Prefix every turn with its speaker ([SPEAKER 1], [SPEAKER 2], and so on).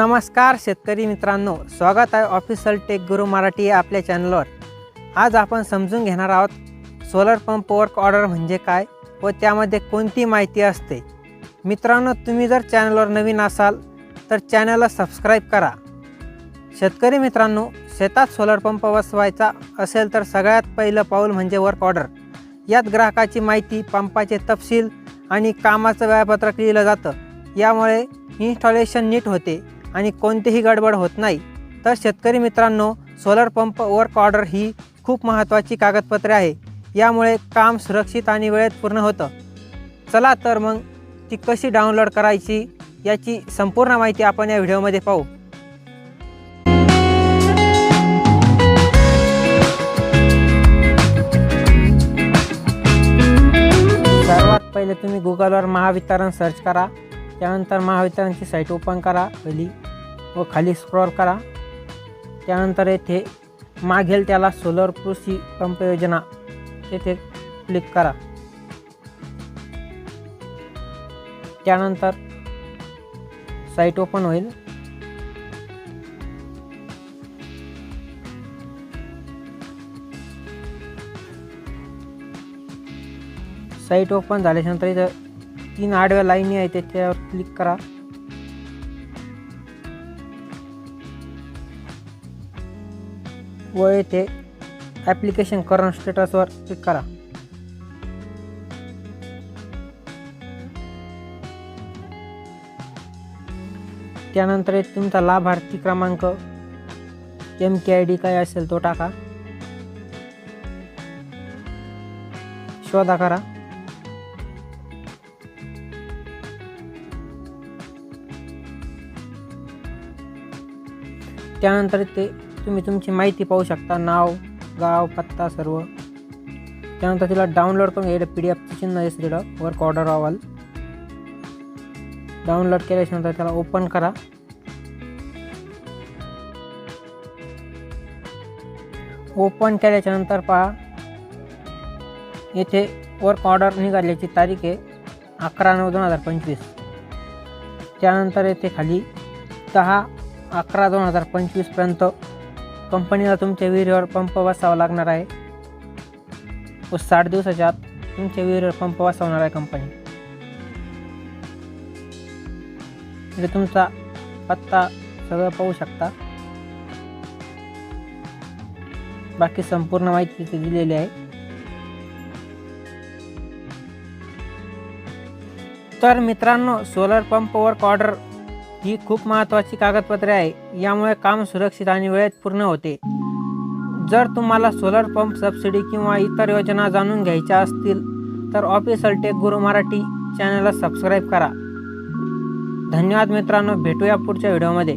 [SPEAKER 1] नमस्कार शेतकरी मित्रांनो स्वागत आहे ऑफिशियल टेक गुरु मराठी या आपल्या चॅनलवर आज आपण समजून घेणार आहोत सोलर पंप वर्क ऑर्डर म्हणजे काय व त्यामध्ये कोणती माहिती असते. मित्रांनो तुम्ही जर चॅनलवर नवीन असाल तर चॅनलला सबस्क्राईब करा. शेतकरी मित्रांनो शेतात सोलर पंप बसवायचा असेल तर सगळ्यात पहिलं पाऊल म्हणजे वर्क ऑर्डर यात ग्राहकाची माहिती पंपाचे तपशील आणि कामाचं वेळापत्रक लिहिलं जातं. यामुळे इन्स्टॉलेशन नीट होते. आणि कोणतीही गडबड होत नाही. तर शेतकरी मित्रांनो सोलर पंप वर्क ऑर्डर ही खूप महत्त्वाची कागदपत्रे आहे. यामुळे काम सुरक्षित आणि वेळेत पूर्ण होतं. चला तर मग ती कशी डाउनलोड करायची याची संपूर्ण माहिती आपण या व्हिडिओमध्ये पाहू. सर्वात पहिले तुम्ही गुगलवर महावितरण सर्च करा. त्यानंतर महावितरणची साईट ओपन करा. पहिली व खाली स्क्रॉल करा. त्यानंतर येथे मागेल त्याला सोलर कृषी पंप योजना येथे क्लिक करा. त्यानंतर साईट ओपन होईल. साईट ओपन झाल्याच्यानंतर इथं तीन आडव्या लाईनी आहेत त्याच्यावर क्लिक करा. व येथे ॲप्लिकेशन करंट स्टेटसवर क्लिक करा. त्यानंतर येथे तुमचा लाभार्थी क्रमांक एम के आय डी काय असेल तो टाका. शोधा करा. त्यानंतर ते तुम्ही तुमची माहिती पाहू शकता नाव गाव पत्ता सर्व. त्यानंतर तिला डाउनलोड करून घ्यायला पी डी एफचं चिन्ह दिसतं तिथं वर्क ऑर्डर अहवाल डाउनलोड केल्याच्यानंतर त्याला ओपन करा. ओपन केल्याच्यानंतर पहा येथे वर्क ऑर्डर निघाल्याची तारीख आहे अकरा नऊ दोन हजार पंचवीस. त्यानंतर येथे खाली दहा अकरा दोन हजार पंचवीसपर्यंत कंपनीला तुमच्या विहिरीवर पंप बसावा लागणार आहे. व साठ दिवसाच्या आत तुमच्या विहिरीवर पंप बसवणार आहे कंपनी. म्हणजे तुमचा पत्ता सगळं पाहू शकता. बाकी संपूर्ण माहिती तिथे दिलेली आहे. तर मित्रांनो सोलर पंपवर ऑर्डर ही खूप महत्त्वाची कागदपत्रे आहे. यामुळे काम सुरक्षित आणि वेळेत पूर्ण होते. जर तुम्हाला सोलर पंप सबसिडी किंवा इतर योजना जाणून घ्यायच्या असतील तर ऑफिसल टेक गुरु मराठी चॅनलला सबस्क्राईब करा. धन्यवाद मित्रांनो. भेटूया पुढच्या व्हिडिओमध्ये